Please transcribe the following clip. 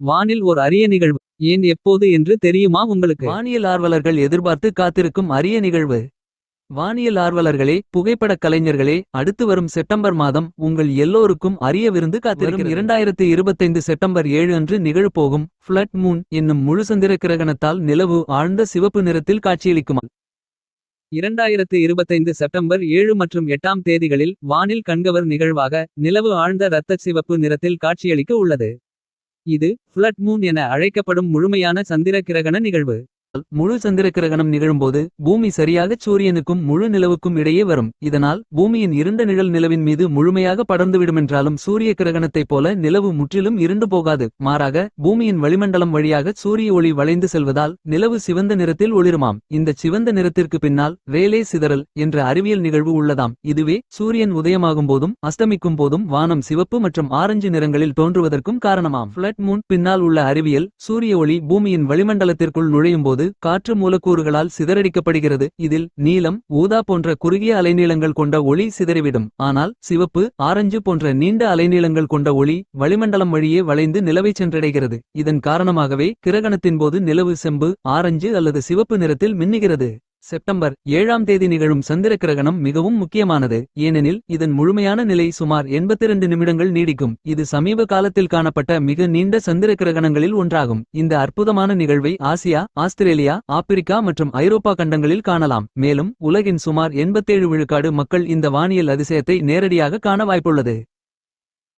வானில் ஓர் அரிய நிகழ்வு. ஏன் எப்போது என்று தெரியுமா உங்களுக்கு? வானியல் ஆர்வலர்கள் எதிர்பார்த்து காத்திருக்கும் அரிய நிகழ்வு. வானியல் ஆர்வலர்களே புகைப்படக் கலைஞர்களே அடுத்து வரும் செப்டம்பர் மாதம் உங்கள் எல்லோருக்கும் அரிய விருந்து காத்திருக்கும் இரண்டாயிரத்து இருபத்தைந்து செப்டம்பர் ஏழு அன்று நிகழப்போகும் ஃப்ளட் மூன் என்னும் முழு சந்திர கிரகணத்தால் நிலவு ஆழ்ந்த சிவப்பு நிறத்தில் காட்சியளிக்குமா? இரண்டாயிரத்து இருபத்தைந்து செப்டம்பர் ஏழு மற்றும் எட்டாம் தேதிகளில் வானில் கண்கவர் நிகழ்வாக நிலவு ஆழ்ந்த இரத்தச் சிவப்பு நிறத்தில் காட்சியளிக்க உள்ளது. இது ஃப்ளட் மூன் என அழைக்கப்படும் முழுமையான சந்திர கிரகண நிகழ்வு. முழு சந்திர கிரகணம் நிகழும்போது பூமி சரியாகச் சூரியனுக்கும் முழு நிலவுக்கும் இடையே வரும். இதனால் பூமியின் இருண்ட நிழல் நிலவின் மீது முழுமையாக படர்ந்துவிடுமென்றாலும் சூரிய கிரகணத்தைப் போல நிலவு முற்றிலும் இருண்டு போகாது. மாறாக பூமியின் வளிமண்டலம் வழியாக சூரிய ஒளி வளைந்து செல்வதால் நிலவு சிவந்த நிறத்தில் ஒளிருமாம். இந்த சிவந்த நிறத்திற்கு பின்னால் வேலே சிதறல் என்ற அறிவியல் நிகழ்வு உள்ளதாம். இதுவே சூரியன் உதயமாகும் போதும் அஸ்தமிக்கும் போதும் வானம் சிவப்பு மற்றும் ஆரஞ்சு நிறங்களில் தோன்றுவதற்கும் காரணமாம். ஃப்ளட் மூன் பின்னால் உள்ள அறிவியல் சூரிய ஒளி பூமியின் வளிமண்டலத்திற்குள் நுழையும் போது காற்று மூலக்கூறுகளால் சிதறடிக்கப்படுகிறது. இதில் நீலம் ஊதா போன்ற குறுகிய அலைநீளங்கள் கொண்ட ஒளி சிதறிவிடும். ஆனால் சிவப்பு ஆரஞ்சு போன்ற நீண்ட அலைநீளங்கள் கொண்ட ஒளி வளிமண்டலம் வழியே வளைந்து நிலவை சென்றடைகிறது. இதன் காரணமாகவே கிரகணத்தின் போது நிலவு செம்பு ஆரஞ்சு அல்லது சிவப்பு நிறத்தில் மின்னுகிறது. செப்டம்பர் ஏழாம் தேதி நிகழும் சந்திர கிரகணம் மிகவும் முக்கியமானது. ஏனெனில் இதன் முழுமையான நிலை சுமார் 82 நிமிடங்கள் நீடிக்கும். இது சமீப காலத்தில் காணப்பட்ட மிக நீண்ட சந்திர கிரகணங்களில் ஒன்றாகும். இந்த அற்புதமான நிகழ்வை ஆசியா ஆஸ்திரேலியா ஆப்பிரிக்கா மற்றும் ஐரோப்பா கண்டங்களில் காணலாம். மேலும் உலகின் சுமார் 87 விழுக்காடு மக்கள் இந்த வானியல் அதிசயத்தை நேரடியாக காண வாய்ப்புள்ளது.